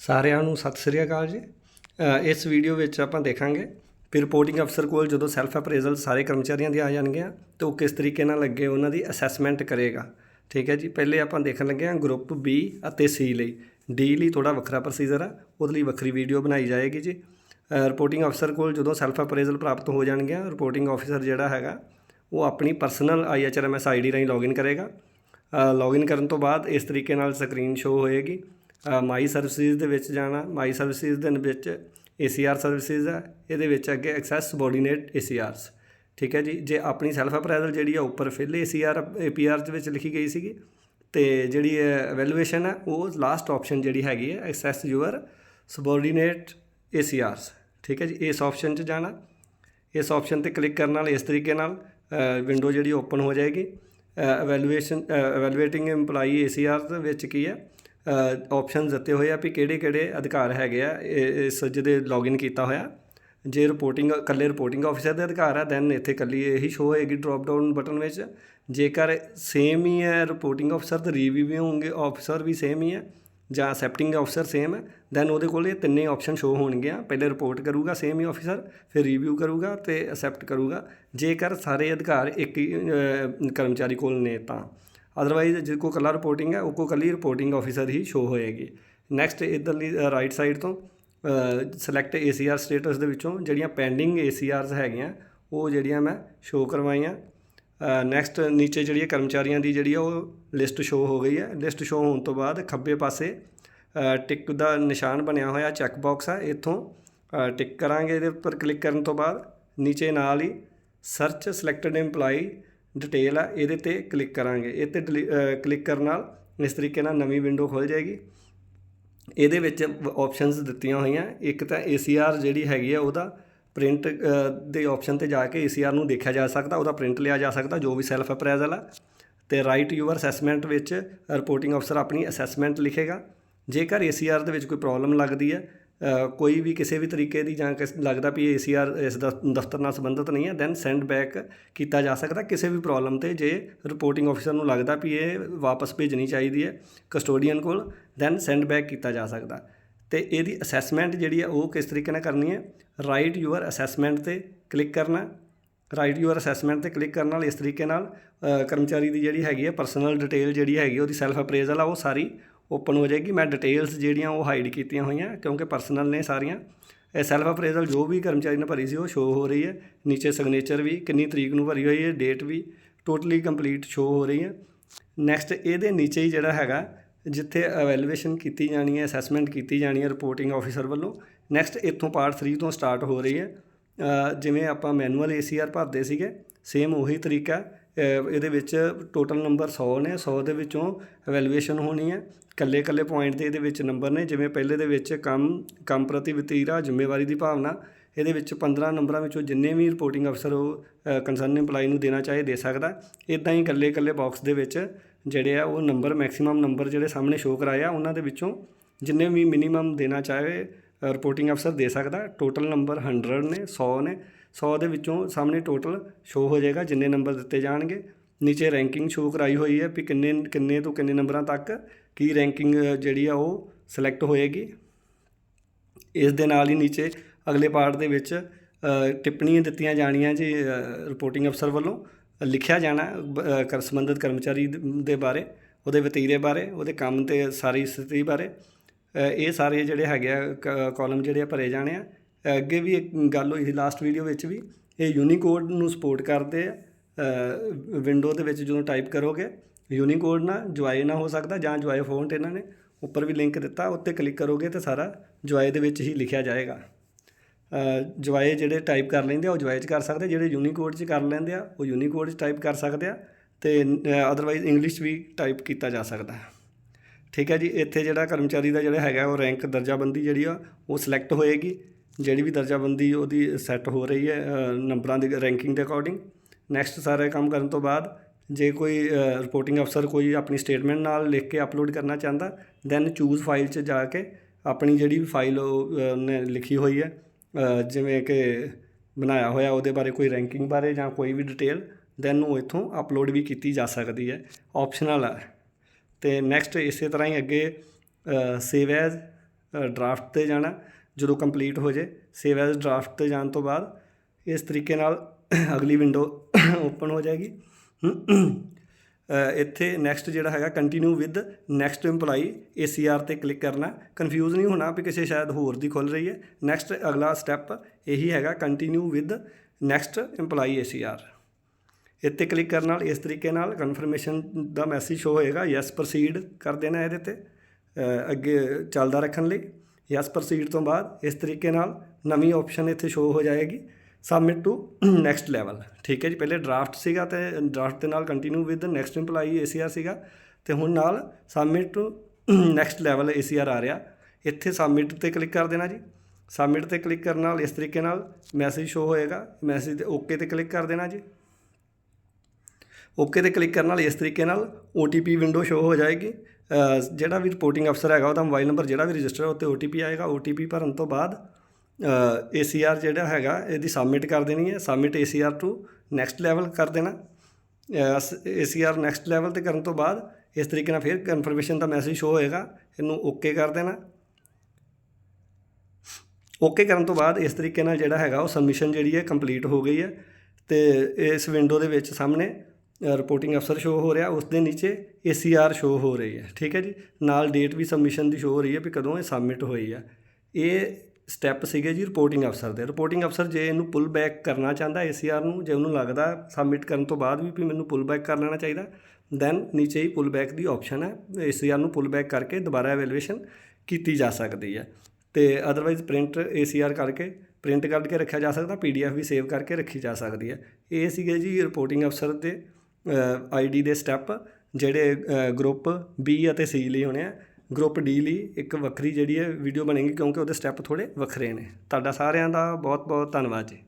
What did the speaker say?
ਸਾਰਿਆਂ ਨੂੰ ਸਤਿ ਸ੍ਰੀ ਅਕਾਲ ਜੀ। ਇਸ ਵੀਡੀਓ ਵਿੱਚ ਆਪਾਂ ਦੇਖਾਂਗੇ ਕਿ ਰਿਪੋਰਟਿੰਗ ਅਫਸਰ ਕੋਲ ਜਦੋਂ ਸੈਲਫ ਅਪਰੇਜ਼ਲ ਸਾਰੇ ਕਰਮਚਾਰੀਆਂ ਦੇ ਆ ਜਾਣਗੀਆਂ, ਤਾਂ ਉਹ ਕਿਸ ਤਰੀਕੇ ਨਾਲ ਅੱਗੇ ਉਹਨਾਂ ਦੀ ਅਸੈਸਮੈਂਟ ਕਰੇਗਾ। ਠੀਕ ਹੈ ਜੀ, ਪਹਿਲੇ ਆਪਾਂ ਦੇਖਣ ਲੱਗੇ ਹਾਂ ਗਰੁੱਪ B ਅਤੇ C ਲਈ। ਡੀ ਲਈ ਥੋੜਾ ਵੱਖਰਾ ਪ੍ਰੋਸੀਜਰ ਆ, ਉਹਦੇ ਲਈ ਵੱਖਰੀ ਵੀਡੀਓ ਬਣਾਈ ਜਾਏਗੀ ਜੀ। ਰਿਪੋਰਟਿੰਗ ਅਫਸਰ ਕੋਲ ਜਦੋਂ ਸੈਲਫ ਅਪਰੇਜ਼ਲ ਪ੍ਰਾਪਤ ਹੋ ਜਾਣਗੀਆਂ ਰਿਪੋਰਟਿੰਗ ਆਫੀਸਰ ਜਿਹੜਾ ਹੈਗਾ, ਉਹ ਆਪਣੀ ਪਰਸਨਲ IHRMS ਆਈਡੀ ਰਾਹੀਂ ਲੌਗਇਨ ਕਰੇਗਾ। ਲੌਗਇਨ ਕਰਨ ਤੋਂ ਬਾਅਦ ਇਸ ਤਰੀਕੇ ਨਾਲ ਸਕਰੀਨ ਸ਼ੋ ਹੋਏਗੀ। ਮਾਈ ਸਰਵਿਸਿਜ਼ ਦੇ ਵਿੱਚ ਜਾਣਾ, ਮਾਈ ਸਰਵਿਸਿਜ਼ ਦੇ ਵਿੱਚ ACR ਸਰਵਿਸਿਜ਼ ਹੈ, ਇਹਦੇ ਵਿੱਚ ਅੱਗੇ ਐਕਸੈਸ ਸਬੋਰਡੀਨੇਟ ACRs ਠੀਕ ਹੈ ਜੀ, ਜੇ ਆਪਣੀ ਸੈਲਫ ਅਪਰੈਜ਼ਲ ਜਿਹੜੀ ਆ ਉੱਪਰ ਫਿਲ ACR APR ਦੇ ਵਿੱਚ ਲਿਖੀ ਗਈ ਸੀਗੀ, ਤੇ ਜਿਹੜੀ ਐਵੈਲੂਏਸ਼ਨ ਹੈ, ਉਹ ਲਾਸਟ ਆਪਸ਼ਨ ਜਿਹੜੀ ਹੈਗੀ ਹੈ ਐਕਸੈਸ ਯੂਅਰ ਸਬੋਰਡੀਨੇਟ ACRs ਠੀਕ ਹੈ ਜੀ, ਇਸ ਆਪਸ਼ਨ 'ਚ ਜਾਣਾ, ਇਸ ਆਪਸ਼ਨ ਤੇ ਕਲਿੱਕ ਕਰਨ ਨਾਲ, ਇਸ ਤਰੀਕੇ ਨਾਲ ਵਿੰਡੋ ਜਿਹੜੀ ਓਪਨ ਹੋ ਜਾਏਗੀ। ਐਵੈਲੂਏਸ਼ਨ ਐਵੈਲੂਏਟਿੰਗ EMPLOYEE ACR ਦੇ ਵਿੱਚ ਕੀ ਹੈ ਆਪਸ਼ਨਸ ਦਿੱਤੇ ਹੋਏ ਆ ਵੀ ਕਿਹੜੇ ਕਿਹੜੇ ਅਧਿਕਾਰ ਹੈਗੇ ਆ, ਇਹ- ਇਸ ਜਿਹਦੇ ਲੌਗਇਨ ਕੀਤਾ ਹੋਇਆ। ਜੇ ਰਿਪੋਰਟਿੰਗ ਇਕੱਲੇ ਰਿਪੋਰਟਿੰਗ ਆਫੀਸਰ ਦੇ ਅਧਿਕਾਰ ਆ ਦੈਨ ਇੱਥੇ ਇਕੱਲੀ ਇਹੀ ਸ਼ੋ ਹੋਏਗੀ ਡ੍ਰੌਪ ਡਾਊਨ ਬਟਨ ਵਿੱਚ। ਜੇਕਰ ਸੇਮ ਹੀ ਹੈ ਰਿਪੋਰਟਿੰਗ ਆਫੀਸਰ ਤੇ ਰਿਵਿਊਇੰਗ ਆਫੀਸਰ ਵੀ ਸੇਮ ਹੀ ਹੈ, ਜਾਂ ਅਸੈਪਟਿੰਗ ਆਫੀਸਰ ਸੇਮ ਹੈ ਦੈਨ ਉਹਦੇ ਕੋਲ ਇਹ ਤਿੰਨੇ ਆਪਸ਼ਨ ਸ਼ੋ ਹੋਣਗੇ ਪਹਿਲੇ ਰਿਪੋਰਟ ਕਰੂਗਾ ਸੇਮ ਹੀ ਆਫੀਸਰ ਫਿਰ ਰਿਵਿਊ ਕਰੂਗਾ ਤੇ ਅਸੈਪਟ ਕਰੂਗਾ। ਜੇਕਰ ਸਾਰੇ ਅਧਿਕਾਰ ਇੱਕ ਹੀ ਕਰਮਚਾਰੀ ਕੋਲ ਨੇ ਤਾਂ। ਅਦਰਵਾਈਜ਼ ਜਿਹਦੇ ਕੋਲ ਕੱਲਾ ਰਿਪੋਰਟਿੰਗ ਹੈ ਉਹ ਕੋਲ ਕੱਲੀ ਰਿਪੋਰਟਿੰਗ ਆਫੀਸਰ ਹੀ ਸ਼ੋ ਹੋਏਗੀ ਨੈਕਸਟ ਇਧਰਲੀ ਰਾਈਟ ਸਾਈਡ ਤੋਂ ਸਿਲੈਕਟ ACR ਸਟੇਟਸ ਦੇ ਵਿੱਚੋਂ ਜਿਹੜੀਆਂ ਪੈਂਡਿੰਗ ACRs ਹੈਗੀਆਂ ਉਹ ਜਿਹੜੀਆਂ ਮੈਂ ਸ਼ੋ ਕਰਵਾਈਆਂ ਨੈਕਸਟ ਨੀਚੇ ਜਿਹੜੀ ਕਰਮਚਾਰੀਆਂ ਦੀ ਜਿਹੜੀ ਆ ਉਹ ਲਿਸਟ ਸ਼ੋ ਹੋ ਗਈ ਹੈ ਲਿਸਟ ਸ਼ੋ ਹੋਣ ਤੋਂ ਬਾਅਦ ਖੱਬੇ ਪਾਸੇ ਟਿਕ ਦਾ ਨਿਸ਼ਾਨ ਬਣਿਆ ਹੋਇਆ ਚੈੱਕ ਬਾਕਸ ਹੈ ਇੱਥੋਂ ਟਿਕ ਕਰਾਂਗੇ ਇਹਦੇ ਉੱਪਰ ਕਲਿੱਕ ਕਰਨ ਤੋਂ ਬਾਅਦ ਨੀਚੇ ਨਾਲ ਹੀ ਸਰਚ ਸਿਲੈਕਟਡ EMPLOYEE ਡਿਟੇਲ ਆ, ਇਹਦੇ ਤੇ ਕਲਿੱਕ ਕਰਾਂਗੇ। ਇਹ ਤੇ ਕਲਿੱਕ ਕਰਨ ਨਾਲ ਇਸ ਤਰੀਕੇ ਨਾਲ ਨਵੀਂ ਵਿੰਡੋ ਖੁੱਲ ਜਾਏਗੀ। ਇਹਦੇ ਵਿੱਚ ਆਪਸ਼ਨਸ ਦਿੱਤੀਆਂ ਹੋਈਆਂ। ਇੱਕ ਤਾਂ ACR ਜਿਹੜੀ ਹੈਗੀ ਆ, ਉਹਦਾ ਪ੍ਰਿੰਟ ਦੇ ਆਪਸ਼ਨ ਤੇ ਜਾ ਕੇ ACR ਨੂੰ ਦੇਖਿਆ ਜਾ ਸਕਦਾ, ਉਹਦਾ ਪ੍ਰਿੰਟ ਲਿਆ ਜਾ ਸਕਦਾ, ਜੋ ਵੀ ਸੈਲਫ ਅਪਰੈਜ਼ਲ ਆ। ਤੇ ਰਾਈਟ ਯੂਅਰ ਅਸੈਸਮੈਂਟ ਵਿੱਚ ਰਿਪੋਰਟਿੰਗ ਅਫਸਰ ਆਪਣੀ ਅਸੈਸਮੈਂਟ ਲਿਖੇਗਾ। ਜੇਕਰ ACR ਦੇ ਵਿੱਚ ਕੋਈ ਪ੍ਰੋਬਲਮ ਲੱਗਦੀ ਹੈ ਕੋਈ ਵੀ ਕਿਸੇ ਵੀ ਤਰੀਕੇ ਦੀ ਜਾਂ ਕਿਸ ਲੱਗਦਾ ਵੀ ACR ਇਸ ਦਾ ਦਫ਼ਤਰ ਨਾਲ ਸੰਬੰਧਿਤ ਨਹੀਂ ਹੈ ਦੈਨ ਸੈਂਡ ਬੈਕ ਕੀਤਾ ਜਾ ਸਕਦਾ ਕਿਸੇ ਵੀ ਪ੍ਰੋਬਲਮ ਤੇ ਜੇ ਰਿਪੋਰਟਿੰਗ ਆਫੀਸਰ ਨੂੰ ਲੱਗਦਾ ਵੀ ਇਹ ਵਾਪਸ ਭੇਜਣੀ ਚਾਹੀਦੀ ਹੈ ਕਸਟੋਡੀਅਨ ਕੋਲ ਦੈਨ ਸੈਂਡ ਬੈਕ ਕੀਤਾ ਜਾ ਸਕਦਾ। ਤੇ ਇਹਦੀ ਅਸੈਸਮੈਂਟ ਜਿਹੜੀ ਹੈ ਉਹ ਕਿਸ ਤਰੀਕੇ ਨਾਲ ਕਰਨੀ ਹੈ? ਰਾਈਟ ਯੂਅਰ ਅਸੈਸਮੈਂਟ ਤੇ ਕਲਿੱਕ ਕਰਨਾ। ਰਾਈਟ ਯੂਅਰ ਅਸੈਸਮੈਂਟ ਤੇ ਕਲਿੱਕ ਕਰਨ ਨਾਲ ਇਸ ਤਰੀਕੇ ਨਾਲ ਕਰਮਚਾਰੀ ਦੀ ਜਿਹੜੀ ਹੈਗੀ ਹੈ ਪਰਸਨਲ ਡਿਟੇਲ ਜਿਹੜੀ ਹੈਗੀ ਹੈ, ਉਹਦੀ ਸੈਲਫ ਅਪਰੇਜ਼ਲ ਆ ਉਹ ਸਾਰੀ ਓਪਨ ਹੋ ਜਾਏਗੀ। ਮੈਂ ਡਿਟੇਲਸ ਜਿਹੜੀਆਂ ਉਹ ਹਾਈਡ ਕੀਤੀਆਂ ਹੋਈਆਂ, ਕਿਉਂਕਿ ਪਰਸਨਲ ਨੇ ਸਾਰੀਆਂ। ਇਹ ਸੈਲਫ ਅਪਰੇਜ਼ਲ ਜੋ ਵੀ ਕਰਮਚਾਰੀ ਨੇ ਭਰੀ ਸੀ, ਉਹ ਸ਼ੋ ਹੋ ਰਹੀ ਹੈ। ਨੀਚੇ ਸਿਗਨੇਚਰ ਵੀ, ਕਿੰਨੀ ਤਰੀਕ ਨੂੰ ਭਰੀ ਹੋਈ ਹੈ ਡੇਟ ਵੀ ਟੋਟਲੀ ਕੰਪਲੀਟ ਸ਼ੋ ਹੋ ਰਹੀ ਹੈ। ਨੈਕਸਟ ਇਹਦੇ ਨੀਚੇ ਹੀ ਜਿਹੜਾ ਹੈਗਾ, ਜਿੱਥੇ ਐਵੈਲੂਏਸ਼ਨ ਕੀਤੀ ਜਾਣੀ ਹੈ ਅਸੈਸਮੈਂਟ ਕੀਤੀ ਜਾਣੀ ਹੈ ਰਿਪੋਰਟਿੰਗ ਆਫੀਸਰ ਵੱਲੋਂ। ਨੈਕਸਟ ਇੱਥੋਂ ਪਾਰਟ 3 ਤੋਂ ਸਟਾਰਟ ਹੋ ਰਹੀ ਹੈ। ਜਿਵੇਂ ਆਪਾਂ ਮੈਨੂਅਲ ACR ਭਰਦੇ ਸੀਗੇ ਸੇਮ ਉਹੀ ਤਰੀਕਾ। ਇਹਦੇ ਵਿੱਚ ਟੋਟਲ ਨੰਬਰ 100 ਨੇ 100 ਦੇ ਵਿੱਚੋਂ ਐਵੈਲੂਏਸ਼ਨ ਹੋਣੀ ਹੈ। ਕੱਲੇ ਕੱਲੇ ਪੁਆਇੰਟ ਦੇ ਇਹਦੇ ਵਿੱਚ ਨੰਬਰ ਨੇ, ਜਿਵੇਂ ਪਹਿਲੇ ਦੇ ਵਿੱਚ ਕੰਮ ਕੰਮ ਪ੍ਰਤੀ ਵਤੀਰਾ ਜ਼ਿੰਮੇਵਾਰੀ ਦੀ ਭਾਵਨਾ, ਇਹਦੇ ਵਿੱਚ 15 ਨੰਬਰਾਂ ਵਿੱਚੋਂ ਜਿੰਨੇ ਵੀ ਰਿਪੋਰਟਿੰਗ ਅਫਸਰ ਉਹ ਕੰਸਰਨ EMPLOYEE ਨੂੰ ਦੇਣਾ ਚਾਹੇ ਦੇ ਸਕਦਾ। ਇਦਾਂ ਹੀ ਕੱਲੇ ਕੱਲੇ ਬਾਕਸ ਦੇ ਵਿੱਚ ਜਿਹੜੇ ਆ ਉਹ ਨੰਬਰ ਮੈਕਸਿਮਮ ਨੰਬਰ ਜਿਹੜੇ ਸਾਹਮਣੇ ਸ਼ੋ ਕਰਾਏ ਆ ਉਹਨਾਂ ਦੇ ਵਿੱਚੋਂ ਜਿੰਨੇ ਵੀ ਮਿਨੀਮਮ ਦੇਣਾ ਚਾਹੇ ਰਿਪੋਰਟਿੰਗ ਅਫਸਰ ਦੇ ਸਕਦਾ। ਟੋਟਲ ਨੰਬਰ 100 ਨੇ 100 ਨੇ। 100 ਦੇ ਵਿੱਚੋਂ ਸਾਹਮਣੇ ਟੋਟਲ ਸ਼ੋ ਹੋ ਜਾਏਗਾ, ਜਿੰਨੇ ਨੰਬਰ ਦਿੱਤੇ ਜਾਣਗੇ। ਨੀਚੇ ਰੈਂਕਿੰਗ ਸ਼ੋ ਕਰਾਈ ਹੋਈ ਹੈ ਵੀ ਕਿੰਨੇ ਕਿੰਨੇ ਤੋਂ ਕਿੰਨੇ ਨੰਬਰਾਂ ਤੱਕ ਕੀ ਰੈਂਕਿੰਗ ਜਿਹੜੀ ਆ ਉਹ ਸਿਲੈਕਟ ਹੋਏਗੀ। ਇਸ ਦੇ ਨਾਲ ਹੀ ਨੀਚੇ ਅਗਲੇ ਪਾਰਟ ਦੇ ਵਿੱਚ ਟਿੱਪਣੀਆਂ ਦਿੱਤੀਆਂ ਜਾਣੀਆਂ ਜੀ ਰਿਪੋਰਟਿੰਗ ਅਫਸਰ ਵੱਲੋਂ। ਲਿਖਿਆ ਜਾਣਾ, ਬ- ਕਰ, ਸੰਬੰਧਿਤ ਕਰਮਚਾਰੀ ਦੇ ਬਾਰੇ, ਉਹਦੇ ਵਤੀਰੇ ਬਾਰੇ, ਉਹਦੇ ਕੰਮ ਤੇ ਸਾਰੀ ਸਥਿਤੀ ਬਾਰੇ। ਇਹ ਸਾਰੇ ਜਿਹੜੇ ਹੈਗੇ ਆ ਕਾਲਮ ਜਿਹੜੇ ਆ ਭਰੇ ਜਾਣੇ ਆ। ਅੱਗੇ ਵੀ ਇੱਕ ਗੱਲ ਹੋਈ ਸੀ ਲਾਸਟ ਵੀਡੀਓ ਵਿੱਚ ਵੀ, ਇਹ ਯੂਨੀਕੋਡ ਨੂੰ ਸਪੋਰਟ ਕਰਦੇ ਆ ਵਿੰਡੋ ਦੇ ਵਿੱਚ ਜਦੋਂ ਟਾਈਪ ਕਰੋਗੇ ਯੂਨੀਕੋਡ ਨਾ ਜੁਆਏ ਨਾ ਹੋ ਸਕਦਾ ਜਾਂ ਜੁਆਏ ਫੋਨਟ ਇਹਨਾਂ ਨੇ ਉੱਪਰ ਵੀ ਲਿੰਕ ਦਿੱਤਾ, ਉੱਤੇ ਕਲਿੱਕ ਕਰੋਗੇ ਤੇ ਸਾਰਾ ਜੁਆਏ ਦੇ ਵਿੱਚ ਹੀ ਲਿਖਿਆ ਜਾਏਗਾ। ਜੁਆਏ ਜਿਹੜੇ ਟਾਈਪ ਕਰ ਲੈਂਦੇ ਆ, ਉਹ ਜੁਆਏ 'ਚ ਕਰ ਸਕਦੇ ਜਿਹੜੇ ਯੂਨੀਕੋਡ 'ਚ ਕਰ ਲੈਂਦੇ ਆ, ਉਹ ਯੂਨੀਕੋਡ 'ਚ ਟਾਈਪ ਕਰ ਸਕਦੇ ਆ ਤੇ ਅਦਰਵਾਈਜ਼ ਇੰਗਲਿਸ਼ ਵੀ ਟਾਈਪ ਕੀਤਾ ਜਾ ਸਕਦਾ। ਹੈ ਠੀਕ ਹੈ ਜੀ, ਇੱਥੇ ਜਿਹੜਾ ਕਰਮਚਾਰੀ ਦਾ ਜਿਹੜਾ ਹੈਗਾ, ਉਹ ਰੈਂਕ ਦਰਜਾਬੰਦੀ ਜਿਹੜੀ ਆ, ਉਹ ਸਿਲੈਕਟ ਹੋਏਗੀ। ਜਿਹੜੀ ਵੀ ਦਰਜਾਬੰਦੀ ਉਹਦੀ ਸੈੱਟ ਹੋ ਰਹੀ ਹੈ ਨੰਬਰਾਂ ਦੀ ਰੈਂਕਿੰਗ ਦੇ ਅਕੋਰਡਿੰਗ ਨੈਕਸਟ ਸਾਰੇ ਕੰਮ ਕਰਨ ਤੋਂ ਬਾਅਦ ਜੇ ਕੋਈ ਰਿਪੋਰਟਿੰਗ ਅਫਸਰ ਕੋਈ ਆਪਣੀ ਸਟੇਟਮੈਂਟ ਨਾਲ ਲਿਖ ਕੇ ਅਪਲੋਡ ਕਰਨਾ ਚਾਹੁੰਦਾ ਦੈਨ ਚੂਜ਼ ਫਾਈਲ 'ਚ ਜਾ ਕੇ ਆਪਣੀ ਜਿਹੜੀ ਵੀ ਫਾਈਲ ਉਹਨੇ ਲਿਖੀ ਹੋਈ ਹੈ ਜਿਵੇਂ ਕਿ ਬਣਾਇਆ ਹੋਇਆ ਉਹਦੇ ਬਾਰੇ ਕੋਈ ਰੈਂਕਿੰਗ ਬਾਰੇ ਜਾਂ ਕੋਈ ਵੀ ਡਿਟੇਲ ਦੈਨ ਉਹ ਇੱਥੋਂ ਅਪਲੋਡ ਵੀ ਕੀਤੀ ਜਾ ਸਕਦੀ ਹੈ। ਆਪਸ਼ਨਲ ਹੈ। ਤੇ ਨੈਕਸਟ ਇਸੇ ਤਰ੍ਹਾਂ ਹੀ ਅੱਗੇ ਸੇਵ ਐਜ਼ ਡਰਾਫਟ ਤੇ ਜਾਣਾ। ਜਦੋਂ ਕੰਪਲੀਟ ਹੋ ਜੇ ਸੇਵ ਐਜ਼ ਡਰਾਫਟ ਤੇ ਜਾਣ ਤੋਂ ਬਾਅਦ, ਇਸ ਤਰੀਕੇ ਨਾਲ ਅਗਲੀ ਵਿੰਡੋ ਓਪਨ ਹੋ ਜਾਏਗੀ। ਇੱਥੇ ਨੈਕਸਟ ਜਿਹੜਾ ਹੈਗਾ continue with next EMPLOYE ACR ਤੇ ਕਲਿੱਕ ਕਰਨਾ। ਕਨਫਿਊਜ਼ ਨਹੀਂ ਹੋਣਾ ਵੀ ਕਿਸੇ ਸ਼ਾਇਦ ਹੋਰ ਦੀ ਖੁੱਲ ਰਹੀ ਹੈ। ਨੈਕਸਟ ਅਗਲਾ ਸਟੈਪ ਇਹੀ ਹੈਗਾ continue with next EMPLOYE ACR ਇੱਥੇ ਕਲਿੱਕ ਕਰਨ ਨਾਲ ਇਸ ਤਰੀਕੇ ਨਾਲ ਕਨਫਰਮੇਸ਼ਨ ਦਾ ਮੈਸੇਜ ਸ਼ੋ ਹੋਏਗਾ। ਯੈਸ ਪ੍ਰੋਸੀਡ ਕਰ ਦੇਣਾ ਇਹਦੇ ਤੇ। ਅੱਗੇ ਚੱਲਦਾ ਰੱਖਣ ਲਈ। ਯੈਸ ਪ੍ਰੋਸੀਡ ਤੋਂ ਬਾਅਦ ਇਸ ਤਰੀਕੇ ਨਾਲ ਨਵੀਂ ਆਪਸ਼ਨ ਇੱਥੇ ਸ਼ੋ ਹੋ ਜਾਏਗੀ। ਸਬਮਿਟ ਟੂ ਨੈਕਸਟ ਲੈਵਲ ਠੀਕ ਹੈ ਜੀ, ਪਹਿਲੇ ਡਰਾਫਟ ਸੀਗਾ ਤੇ ਡਰਾਫਟ ਦੇ ਨਾਲ continue with next EMPLOYE ACR ਸੀਗਾ। ਤੇ ਹੁਣ ਨਾਲ submit to next level ACR ਆ ਰਿਹਾ। ਇੱਥੇ ਸਬਮਿਟ ਤੇ ਕਲਿੱਕ ਕਰ ਦੇਣਾ ਜੀ। ਸਬਮਿਟ ਤੇ ਕਲਿੱਕ ਕਰਨ ਨਾਲ ਇਸ ਤਰੀਕੇ ਨਾਲ ਮੈਸੇਜ ਸ਼ੋ ਹੋਏਗਾ। ਮੈਸੇਜ ਤੇ ਓਕੇ ਤੇ ਕਲਿੱਕ ਕਰ ਦੇਣਾ ਜੀ। ਓਕੇ ਤੇ ਕਲਿੱਕ ਕਰਨ ਨਾਲ ਇਸ ਤਰੀਕੇ ਨਾਲ OTP ਵਿੰਡੋ ਸ਼ੋ ਹੋ ਜਾਏਗੀ। ਜਿਹੜਾ ਵੀ ਰਿਪੋਰਟਿੰਗ ਅਫਸਰ ਹੈਗਾ, ਉਹਦਾ ਮੋਬਾਈਲ ਨੰਬਰ ਜਿਹੜਾ ਵੀ ਰਜਿਸਟਰ ਹੈ, ਉੱਤੇ OTP ਆਏਗਾ। OTP ਭਰਨ ਤੋਂ ਬਾਅਦ ACR ਜਿਹੜਾ ਹੈਗਾ, ਇਹਦੀ ਸਬਮਿਟ ਕਰ ਦੇਣੀ ਹੈ। Submit ACR to next level ਕਰ ਦੇਣਾ। ACR ਨੈਕਸਟ ਲੈਵਲ ਤੇ ਕਰਨ ਤੋਂ ਬਾਅਦ, ਇਸ ਤਰੀਕੇ ਨਾਲ ਫਿਰ ਕਨਫਰਮੇਸ਼ਨ ਦਾ ਮੈਸੇਜ ਸ਼ੋ ਹੋਏਗਾ। ਇਹਨੂੰ ਓਕੇ ਕਰ ਦੇਣਾ। ਓਕੇ ਕਰਨ ਤੋਂ ਬਾਅਦ, ਇਸ ਤਰੀਕੇ ਨਾਲ ਜਿਹੜਾ ਹੈਗਾ, ਉਹ ਸਬਮਿਸ਼ਨ ਜਿਹੜੀ ਹੈ ਕੰਪਲੀਟ ਹੋ ਗਈ ਹੈ। ਤੇ ਇਸ ਵਿੰਡੋ ਦੇ ਵਿੱਚ ਸਾਹਮਣੇ ਰਿਪੋਰਟਿੰਗ ਅਫਸਰ ਸ਼ੋ ਹੋ ਰਿਹਾ, ਉਸ ਦੇ ਨੀਚੇ ACR ਸ਼ੋ ਹੋ ਰਹੀ ਹੈ, ਠੀਕ ਹੈ ਜੀ? ਨਾਲ ਡੇਟ ਵੀ ਸਬਮਿਸ਼ਨ ਦੀ ਸ਼ੋ ਹੋ ਰਹੀ ਹੈ ਵੀ ਕਦੋਂ ਇਹ ਸਬਮਿਟ ਹੋਈ ਹੈ ਇਹ ਸਟੈਪ ਸੀਗੇ ਜੀ ਰਿਪੋਰਟਿੰਗ ਅਫਸਰ ਦੇ। ਰਿਪੋਰਟਿੰਗ ਅਫਸਰ ਜੇ ਇਹਨੂੰ ਪੁੱਲ ਬੈਕ ਕਰਨਾ ਚਾਹੁੰਦਾ ACR ਨੂੰ, ਜੇ ਉਹਨੂੰ ਲੱਗਦਾ ਸਬਮਿਟ ਕਰਨ ਤੋਂ ਬਾਅਦ ਵੀ ਵੀ ਮੈਨੂੰ ਪੁੱਲ ਬੈਕ ਕਰ ਲੈਣਾ ਚਾਹੀਦਾ ਦੈਨ ਨੀਚੇ ਹੀ ਪੁੱਲ ਬੈਕ ਦੀ ਆਪਸ਼ਨ ਹੈ। ACR ਨੂੰ ਪੁੱਲ ਬੈਕ ਕਰਕੇ ਦੁਬਾਰਾ ਐਵੈਲੂਏਸ਼ਨ ਕੀਤੀ ਜਾ ਸਕਦੀ ਹੈ। ਤੇ ਅਦਰਵਾਈਜ਼ ਪ੍ਰਿੰਟ ACR ਕਰਕੇ ਪ੍ਰਿੰਟ ਕੱਢ ਕੇ ਰੱਖਿਆ ਜਾ ਸਕਦਾ, PDF ਵੀ ਸੇਵ ਕਰਕੇ ਰੱਖੀ ਜਾ ਸਕਦੀ ਹੈ। ਇਹ ਸੀਗੇ ਜੀ ਰਿਪੋਰਟਿੰਗ ਅਫਸਰ ਦੇ ਆਈਡੀ ਦੇ ਸਟੈਪ ਜਿਹੜੇ ਗਰੁੱਪ ਬੀ ਅਤੇ ਸੀ ਲਈ ਹੋਣੇ ਆ। ਗਰੁੱਪ ਡੀ ਲਈ ਇੱਕ ਵੱਖਰੀ ਜਿਹੜੀ ਹੈ ਵੀਡੀਓ ਬਣੇਗੀ ਕਿਉਂਕਿ ਉਹਦੇ ਸਟੈਪ ਥੋੜੇ ਵੱਖਰੇ ਨੇ। ਤੁਹਾਡਾ ਸਾਰਿਆਂ ਦਾ ਬਹੁਤ ਬਹੁਤ ਧੰਨਵਾਦ ਜੀ।